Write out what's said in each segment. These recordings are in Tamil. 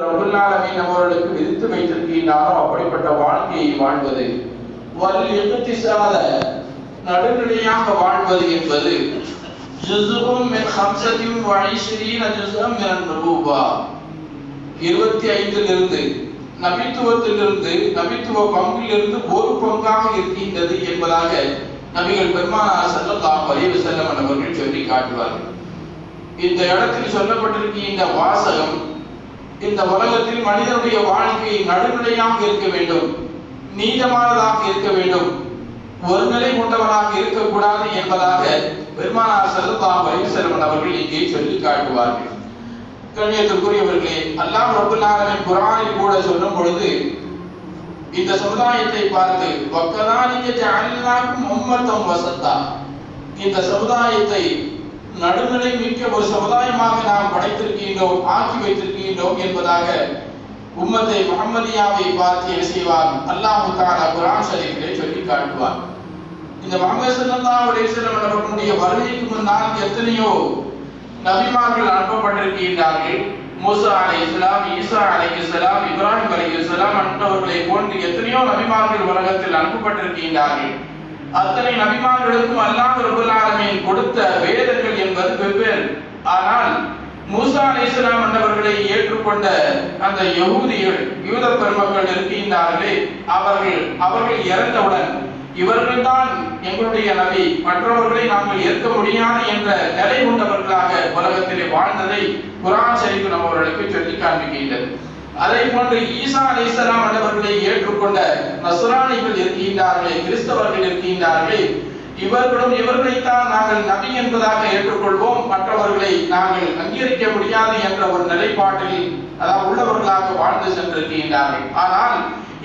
ரபுல்லாலமீன் அவர்களுக்கு விதித்து வைத்திருக்கின்றாரோ அப்படிப்பட்ட வாழ்க்கையை வாழ்வது? வல் இகுத்திசாத நடுநிலையாக வாழ்வது என்பது? ஜுசுகும் மின் ஹம்சத்தின் ஜுசுகம் மின் நபூபா இருபத்தி ஐந்திலிருந்து நபித்துவத்திலிருந்து நபித்துவ பங்கிலிருந்து ஒரு பங்காக இருக்கின்றது என்பதாக நபிகள் பெருமானார் ஸல்லல்லாஹு அலைஹி செல்லம் அவர்கள் சொல்லி காட்டுவார்கள் இந்த இடத்தில் சொல்லப்பட்டிருக்கின்ற இந்த வாசகம் இந்த உலகத்தில் மனிதனுடைய வாழ்க்கை நடுநிலையாக இருக்க வேண்டும். நீதமானதாக இருக்க வேண்டும். ஒரு நிலை கொண்டவனாக இருக்கக்கூடாது என்பதாக பெருமானார் ஸல்லல்லாஹு வயசரவன் அவர்கள் இங்கே சொல்லி காட்டுவார்கள். கண்ணியத்திற்குரியவர்களே அல்லாம் ரப்பல் குரானில் கூட சொல்லும் பொழுது இந்த சமுதாயத்தை பார்த்து வக்கதானிக்க அல்லாக்கும் உம்மத்தம் வசத்தா இந்த சமுதாயத்தை நடுநிலை மிக்க ஒரு சமுதாயமாக நாம் படைத்திருக்கின்றோம் ஆக்கி வைத்திருக்கின்றோம் என்பதாக உம்மத்தை முகமதியாவை பார்த்து என்ன செய்வார் அல்லாஹ் தாலா குரான் ஷரீஃபிலே சொல்லி காட்டுவார் இந்த முகமது ஸல்லல்லாஹு அலைஹி அவர்களுடைய வருகைக்கு முன்னால் எத்தனையோ நபிமார்கள் அனுப்பப்பட்டிருக்கின்றார்கள். மூசா அலைஹிஸ்ஸலாம் ஈசா அலைஹிஸ்ஸலாம் இப்ராஹிம் செலம் அன்றவர்களை போன்று எத்தனையோ நபிமார்கள் உலகத்தில் அனுப்பப்பட்டிருக்கின்றார்கள். அத்தனை நபிமார்களுக்கும் அல்லாஹ் ரப்பல் ஆலமீன் கொடுத்த வேதங்கள் என்பது வெவ்வேறு. ஆனால் மூசா அலிஸ்லாம் என்பவர்களை ஏற்றுக்கொண்ட அந்த யகுதிகள் யூத பெருமக்கள் இருக்கின்றார்களே அவர்கள் அவர்கள் இறந்தவுடன் இவர்கள்தான் எங்களுடைய நபி. மற்றவர்களை நாங்கள் ஏற்க முடியாது என்ற நிலை கொண்டவர்களாக உலகத்திலே வாழ்ந்ததை குரான் சரிப்பு நம்மவர்களுக்கு சொல்லி காண்பிக்கின்றது. அதை போன்று ஈசா அலிசலாம் அவர்களை ஏற்றுக்கொண்ட நசுரானிகள் இருக்கின்றார்களே கிறிஸ்தவர்கள் இருக்கின்றார்களே இவர்களும் இவர்களைத்தான் நாங்கள் நபி என்பதாக ஏற்றுக்கொள்வோம். மற்றவர்களை நாங்கள் அங்கீகரிக்க முடியாது என்ற ஒரு நிலைப்பாட்டில் அதாவது உள்ளவர்களாக வாழ்ந்து சென்றிருக்கின்றார்கள். ஆனால்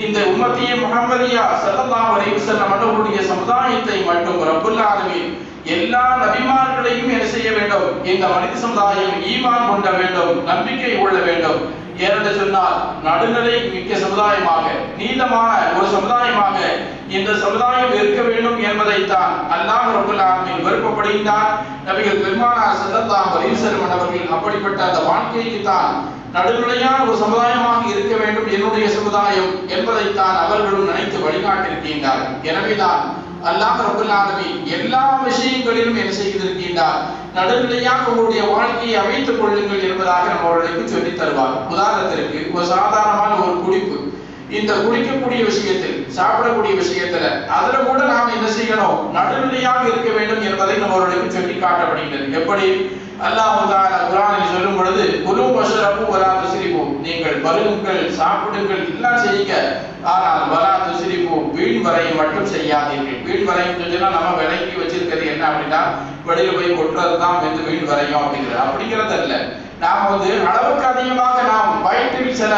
இந்த உம்மத்திய முகமதியா ஸல்லல்லாஹு அலைஹி வஸல்லம் அவர்களுடைய சமுதாயத்தை மட்டும் ரப்புல் எல்லா நபிமார்களையும் வேண்டும். இந்த மனித சமுதாயம் ஈமான் கொண்ட வேண்டும் நம்பிக்கை கொள்ள வேண்டும். ஏனென்று சொன்னால் நடுநிலை மிக்க சமுதாயமாக நீளமான ஒரு சமுதாயமாக இந்த சமுதாயம் இருக்க வேண்டும் என்பதைத்தான் அல்லாஹ் ரபுல் ஆலமின் விருப்பப்படுகின்றார் நபிகள் பெருமானார் ஸல்லல்லாஹு அலைஹி வஸல்லம் அவர்கள் அப்படிப்பட்ட அந்த வாழ்க்கைக்கு தான் நடுநிலையான ஒரு சமுதாயமாக இருக்க வேண்டும் என்னுடைய சமுதாயம் என்பதைத்தான் அவர்களும் நினைத்து வழிகாட்டிருக்கின்றார்கள் எனவேதான் அல்லாஹ் ரபுல் ஆலமீன் எல்லா விஷயங்களிலும் என்ன செய்திருக்கின்றார்? நடுநிலையாக உங்களுடைய வாழ்க்கையை அமைத்துக் கொள்ளுங்கள் என்பதாக நம்ம அவர்களுக்கு சொல்லி தருவார். உதாரணத்திற்கு ஒரு சாதாரணமான ஒரு குடிப்பு. இந்த குடிக்கக்கூடிய விஷயத்தில் சாப்பிடக்கூடிய விஷயத்துல அதுல கூட நாம் என்ன செய்யணும்? நடுநிலையாக இருக்க வேண்டும் என்பதை நம்ம அவர்களுக்கு சொல்லி காட்டப்படுகிறது. எப்படி? அல்லாஹ் தஆலா குர்ஆனில் சொல்லும் பொழுது குலு வஷரபு வலா துஸ்ரிபு நீங்கள் பருகுங்கள் சாப்பிடுங்கள் எல்லாம் செய்யுங்க. ஆனால் வலா துஸ்ரிபு வீண் வரையை மட்டும் செய்யாதீர்கள். வீண் வரையும் சொன்னா நம்ம விலைக்கு வச்சிருக்கிறது என்ன அப்படின்னா வெளியில போய் கொட்டுறது தான் வந்து வீண் வரையும் அப்படிங்கிறது. அப்படிங்கிறது அல்ல நாம் வந்து அளவுக்கு அதிகமாக நாம் வயிற்றில் சில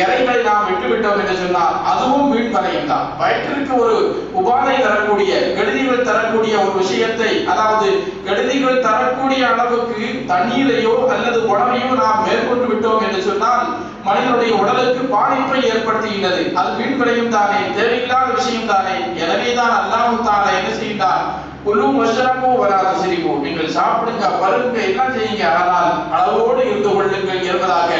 இறைகளை நாம் விட்டுவிட்டோம் என்று சொன்னால் அதுவும் வீண் வரையும் தான். வயிற்றிற்கு ஒரு உபாதை தரக்கூடிய கெடுதிகள் தரக்கூடிய ஒரு விஷயத்தை அதாவது கெடுதிகள் தரக்கூடிய அளவுக்கு தண்ணீரையோ அல்லது உணவையோ நாம் மேற்கொண்டு விட்டோம் என்று சொன்னால் மனிதனுடைய உடலுக்கு பாதிப்பை ஏற்படுத்துகின்றது. அது வீண் விளையும் தானே தேவையில்லாத விஷயம் தானே. எனவேதான் அல்லாமல் தானே என்ன செய்தார் குலும் மஷரமோ வராத சிரிப்போ நீங்கள் சாப்பிடுங்க பருங்க எல்லாம் செய்யுங்க. ஆனால் அளவோடு இருந்து கொள்ளுங்கள் என்பதாக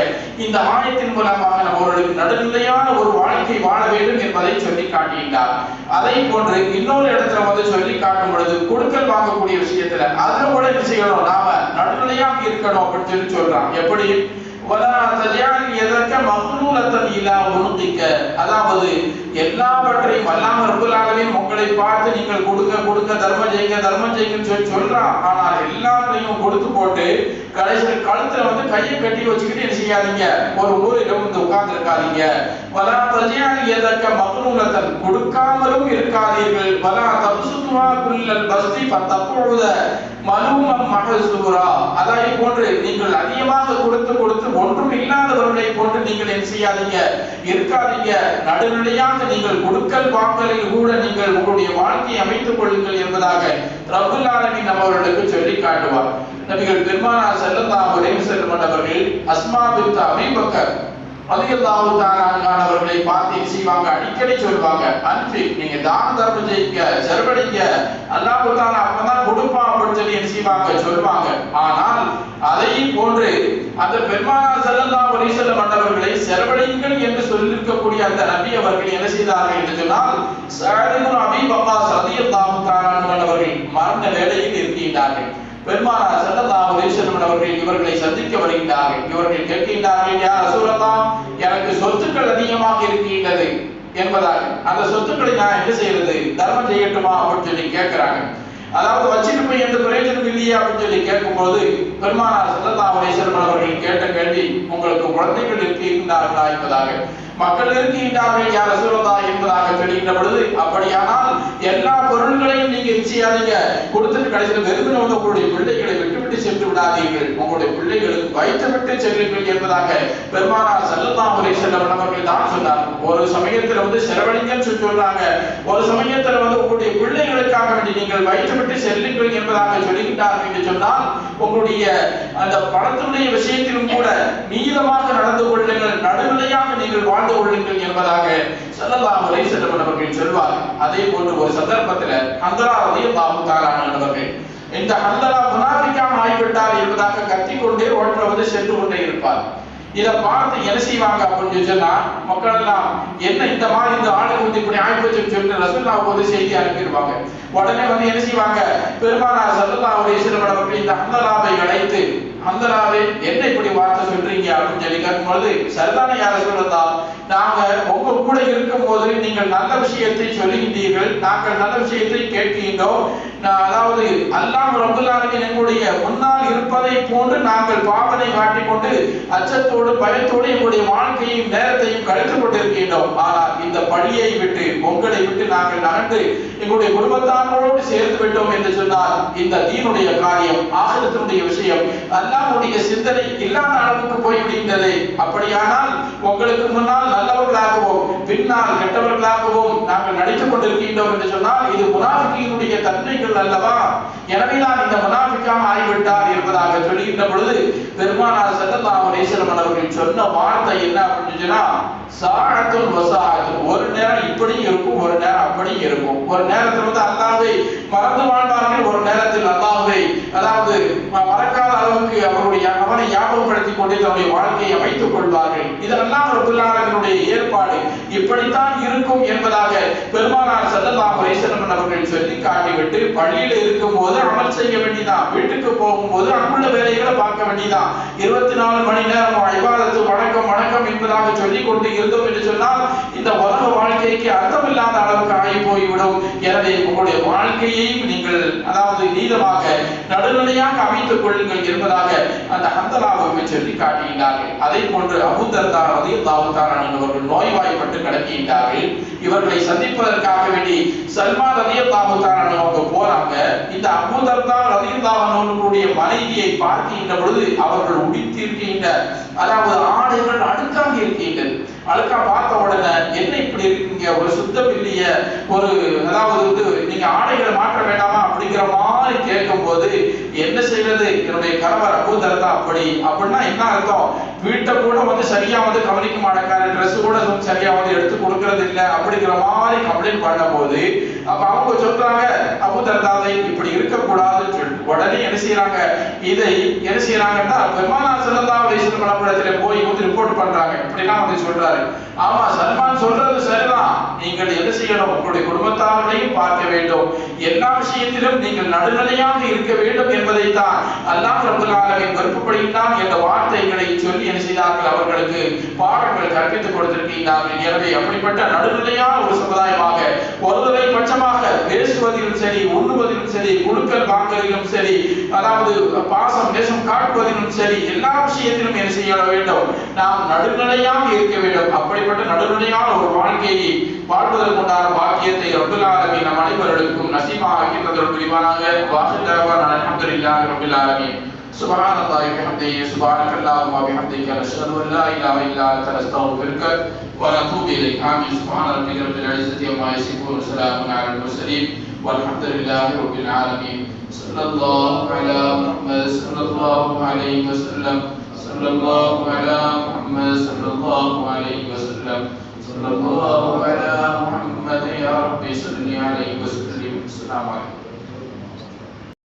இந்த ஆயத்தின் மூலமாக நம்மளுக்கு நடுநிலையான ஒரு வாழ்க்கை வாழ வேண்டும் என்பதை சொல்லி காட்டியிருந்தார். அதை போன்று இன்னொரு இடத்துல வந்து சொல்லி காட்டும் பொழுது கொடுக்கல் வாங்கக்கூடிய விஷயத்துல அதுல கூட என்ன செய்யணும்? நாம நடுநிலையாக இருக்கணும் அப்படின்னு சொல்லி சொல்றான். எப்படி? எதற்க அதாவது எல்லாவற்றையும் அல்லாம ரப்புல் உங்களை பார்த்து நீங்கள் கொடுக்க கொடுக்க தர்மம் செய்யுங்க தர்மம் செய்யுங்கன்னு சொல்லி சொல்றான். ஆனால் எல்லாத்தையும் கொடுத்து போட்டு கடைசியில் கழுத்துல வந்து கையை கட்டி வச்சுக்கிட்டு என்ன செய்யாதீங்க? ஒரு ஊரில் வந்து உட்கார்ந்து இருக்காதீங்க வலா தஜால் எதற்க மஹ்லூலத்தன் கொடுக்காமலும் இருக்காதீர்கள். வலா தப்சுத்துவா குல்லல் பஸ்தி பத்தப்பொழுத மலுமம் மகசூரா. அதை போன்று நீங்கள் அதிகமாக கொடுத்து கொடுத்து ஒன்றும் இல்லாதவர்களை போன்று நீங்கள் என்ன செய்யாதீங்க. இருக்காதீங்க. நடுநிலையாக நீங்கள் கொடுக்கல் வாங்கலில் கூட நீங்கள் உங்களுடைய வாழ்க்கையை அமைத்துக் கொள்ளுங்கள் என்பதாக ரகுல் ஆலமீன் அவர்களுக்கு சொல்லி காட்டுவார். நபிகள் பெருமானார் ஸல்லல்லாஹு அலைஹி வஸல்லம் அவர்கள் அஸ்மா பின்த் அபீபக்கர் ரலியல்லாஹு தஆலா அன்ஹானவர்களை பார்த்து செய்வாங்க? அடிக்கடி சொல்வாங்க அன்பு நீங்க தான தர்மம் செய்யுங்க செலவழிங்க. அல்லாஹு தஆலா அப்பதான் கொடுப்பான் அப்படின்னு சொல்லி என்ன செய்வாங்க? சொல்வாங்க ஆனால் அதை போன்று அந்த பெருமானார் செல்லல்லா அலைஹி வஸல்லம் செலவழிங்கள் என்று சொல்லியிருக்கக்கூடிய அந்த நபி அவர்கள் என்ன செய்தார்கள் என்று சொன்னால் சாலிமுன் அபி பப்பா ரலியல்லாஹு தஆலா அவர்கள் மறந்த வேலையில் இருக்கின்றார்கள். பெருமானார் ஸல்லல்லாஹு அலைஹி வஸல்லம் அவர்கள் இவர்களை சந்திக்க வருகின்றார்கள். இவர்கள் கேட்கின்றார்கள் யா ரசூலல்லாஹ் எனக்கு சொத்துக்கள் அதிகமாக இருக்கின்றது என்பதாக அந்த சொத்துக்களை நான் என்ன செய்யறது? தர்மம் செய்யட்டுமா? அப்படின்னு சொல்லி கேட்கிறாங்க. அதாவது வச்சிருப்பேன் எந்த பிரயோஜனம் இல்லையே அப்படின்னு சொல்லி கேட்கும்போது பெருமானார் ஸல்லல்லாஹு அலைஹி வஸல்லம் அவர்கள் கேட்ட கேள்வி உங்களுக்கு குழந்தைகள் இருக்கின்றார்களா? என்பதாக. மக்கள் இருக்கின்றார்கள் யார் ரசூலுல்லா என்பதாக தெரிகின்ற பொழுது அப்படியானால் எல்லா பொருள்களையும் நீங்க செய்யாதீங்க? கொடுத்துட்டு கடைசியில் வெறுமனே உங்களுடைய பிள்ளைகளை விட்டுவிட்டு சென்று விடாதீர்கள். உங்களுடைய பிள்ளைகளுக்கு வைத்து விட்டு செல்லுங்கள் என்பதாக பெருமானார் ஸல்லல்லாஹு அலைஹி வஸல்லம் அவர்கள் தான் சொன்னார். ஒரு சமயத்துல வந்து செலவழிங்கன்னு சொல்லி சொல்றாங்க. ஒரு சமயத்துல வந்து உங்களுடைய பிள்ளைகளுக்காக வேண்டி நீங்கள் வைத்து விட்டு செல்லுங்கள் என்பதாக சொல்லுகின்றார்கள் என்று சொன்னால் உங்களுடைய அந்த பணத்தினுடைய விஷயத்திலும் கூட நீளமாக நடந்து கொள்ளுங்கள். நடுநிலையாக நீங்கள் வாழ்ந்து கொள்ளுங்கள் என்பதாக ஸல்லல்லாஹு அலைஹி வஸல்லம் அவர்கள் சொல்வார். அதே போன்று ஒரு சந்தர்ப்பத்தில் ஹந்தரா ரலியல்லாஹு தஆலா இந்த ஹந்தரா முனாஃபிக்காக ஆகிவிட்டார் என்பதாக கத்திக்கொண்டே ரோட்ல வந்து சென்று கொண்டே இருப்பார். இதை பார்த்து என்ன செய்வாங்க? அப்படின்னு சொன்னா மக்கள் எல்லாம் என்ன இந்த மாதிரி இந்த ஆளுக்கு வந்து இப்படி ஆயிப்போச்சுன்னு சொல்லிட்டு ரசூல்லாவுக்கு வந்து செய்தி அனுப்பிடுவாங்க. உடனே வந்து என்ன செய்வாங்க? பெருமானார் சல்லா ஒரு வஸல்லம் இந்த ஹந்தலாவை அழைத்து மந்தராவே என்ன இப்படி வார்த்தை சொல்றீங்க அப்படின்னு சொல்லி கேட்கும்போது சரிதான யார சொல்லதா நாங்க உங்க கூட இருக்கும் போது நீங்கள் நல்ல விஷயத்தை சொல்லுகின்றீர்கள் நாங்கள் நல்ல விஷயத்தை கேட்கின்றோம். நான் அதாவது அல்லாஹ் ரப்பல் எங்களுடைய முன்னால் இருப்பதை போன்று நாங்கள் பாவனை காட்டிக்கொண்டு அச்சத்தோடு பயத்தோடு எங்களுடைய வாழ்க்கையும் நேரத்தையும் கழித்துக் கொண்டிருக்கின்றோம். ஆனால் இந்த பழியை விட்டு உங்களை விட்டு நாங்கள் நகர்ந்து எங்களுடைய குடும்பத்தார்களோடு சேர்ந்து விட்டோம் என்று சொன்னால் இந்த தீனுடைய காரியம் ஆகலத்தினுடைய விஷயம். அல்லாஹுடைய சிந்தனை இல்லாத அளவுக்கு போய்விடுகின்றது. அப்படியானால் உங்களுக்கு முன்னால் நல்லவர்களாகவும் பின்னால் கெட்டவர்களாகவும். நாங்கள் நடித்துக் கொண்டிருக்கின்றோம் என்று சொன்னால் இது முனாஃபிக்கினுடைய தன்மைகள் அல்லவா? எனவேதான் இந்த முனாஃபிக்காக ஆகிவிட்டார் என்பதாக சொல்லுகின்ற பொழுது பெருமானார் ஸல்லல்லாஹு நேசரமன் அவர்கள் சொன்ன வார்த்தை என்ன அப்படின்னு சொன்னா சாஅத்துல் ஒரு நேரம் இப்படியும் இருக்கும் ஒரு நேரம் அப்படி இருக்கும். ஒரு நேரத்தில் வந்து அல்லாவை மறந்து வாழ்வார்கள் ஒரு நேரத்தில் அல்லாவை அதாவது மறக்காத அளவுக்கு அவருடைய அவனை ஞாபகப்படுத்திக் கொண்டு தன்னுடைய வாழ்க்கையை வைத்துக் கொள்வார்கள். இதெல்லாம் ரப்பல் ஆலமீனுடைய ஏற்பாடு. இப்படித்தான் இருக்கும் என்பதாக பெருமானார் ஸல்லல்லாஹு வைசனமன் அவர்கள் சொல்லி காட்டிவிட்டு பள்ளியில இருக்கும் போது அமல் செய்ய வேண்டிதான் வீட்டுக்கு போகும்போது அங்குள்ள வேலைகளை பார்க்க வேண்டிதான் இருபத்தி நாலு மணி நேரம் ஐவாதத்து வணக்கம் வணக்கம் என்பதாக சொல்லிக் கொண்டு இருந்தோம் என்று சொன்னால் இந்த உலக வாழ்க்கைக்கு அர்த்தம் அளவுக்கு ஆகி போய்விடும். எனவே உங்களுடைய வாழ்க்கையையும் நீங்கள் அதாவது நீளமாக நடுநிலையாக அமைத்துக் கொள்ளுங்கள் என்பதாக அந்த ஹந்தலாவுக்கு சொல்லி காட்டுகின்றார்கள் அதை போன்று அபுதர்தா தாவுத்தாரன் என்பவர்கள் நோய்வாய்ப்பட்டு கிடக்கின்றார்கள். இவர்களை சந்திப்பதற்காக வேண்டி சல்மா ரலியல்லாஹு தாவுத்தாரன் அவங்க போறாங்க. இந்த அபுதர்தா ரலியல்லாஹு அன்ஹுடைய மனைவியை பார்க்கின்ற பொழுது அவர்கள் உடித்திருக்கின்ற அதாவது ஆடைகள் அடுக்காக இருக்கின்றது. அழுக்கா பார்த்த உடனே என்ன இப்படி இருக்கீங்க? ஒரு சுத்தம் இல்லையே. ஒரு அதாவது வந்து நீங்க ஆடைகளை மாற்ற வேண்டாமா? அப்படிங்கிற மாதிரி விடாமல் கேட்கும் போது என்ன செய்யறது என்னுடைய கணவர் அபூதர்தா அப்படி. அப்படின்னா என்ன அர்த்தம்? வீட்டை கூட வந்து சரியா வந்து கவனிக்க மாட்டேங்காரு ட்ரெஸ் கூட சரியா வந்து எடுத்து கொடுக்கறது இல்லை. அப்படிங்கிற மாதிரி கம்ப்ளைண்ட் பண்ணும்போது அப்ப அவங்க சொல்றாங்க அபூதர்தாவை இப்படி இருக்கக்கூடாதுன்னு சொல்லிட்டு உடனே என்ன செய்யறாங்க? இதை என்ன செய்யறாங்கன்னா பெருமானா சிறந்தா வயசு வஸல்லம் போய் வந்து ரிப்போர்ட் பண்றாங்க. இப்படிலாம் வந்து சொல்றாரு. ஆமா சல்மான் சொல்றது சரிதான். நீங்கள் என்ன செய்யணும்? உங்களுடைய குடும்பத்தார்களையும் பார்க்க வேண்டும். எல்லா விஷயத்திலும் நீங்கள் நடு நடுநிலையாக இருக்க வேண்டும் என்பதைத்தான் அல்லாஹ் ரப்பல் ஆலமீன் விருப்பப்படுகின்றான் என்ற வார்த்தைகளை சொல்லி என்ன செய்தார்கள்? அவர்களுக்கு பாடங்கள் கற்பித்துக் கொடுத்திருக்கிறார்கள் எனவே அப்படிப்பட்ட நடுநிலையான ஒரு சமுதாயமாக ஒருதலை பட்சமாக பேசுவதிலும் சரி உண்ணுவதிலும் சரி குழுக்கள் வாங்குவதிலும் சரி அதாவது பாசம் நேசம் காட்டுவதிலும் சரி எல்லா விஷயத்திலும் என்ன செய்ய வேண்டும் நாம் நடுநிலையாக இருக்க வேண்டும் அப்படிப்பட்ட நடுநிலையான ஒரு வாழ்க்கையை வாழ்வதற்குண்டான பாக்கியத்தை ரப்பல் ஆலமீன் நம் அனைவர்களுக்கும் நசீபாக இருந்ததற்கு புரிவானாக வாஹிதாவான அல்ஹம்துலில்லாஹி ரப்பில் ஆலமீன் سبحان الله وبحمده سبحانك اللهم وبحمدك نشهد ان لا اله الا انت نستغفرك ونتوب إليك. آمين. سبحان ربك رب العزة عما يصفون وسلام على المرسلين. والحمد لله رب العالمين. صلى الله على محمد صلى الله عليه وسلم. صلى الله على محمد صلى الله عليه وسلم. صلى الله على محمد يا رب صل عليه وسلم. السلام عليكم.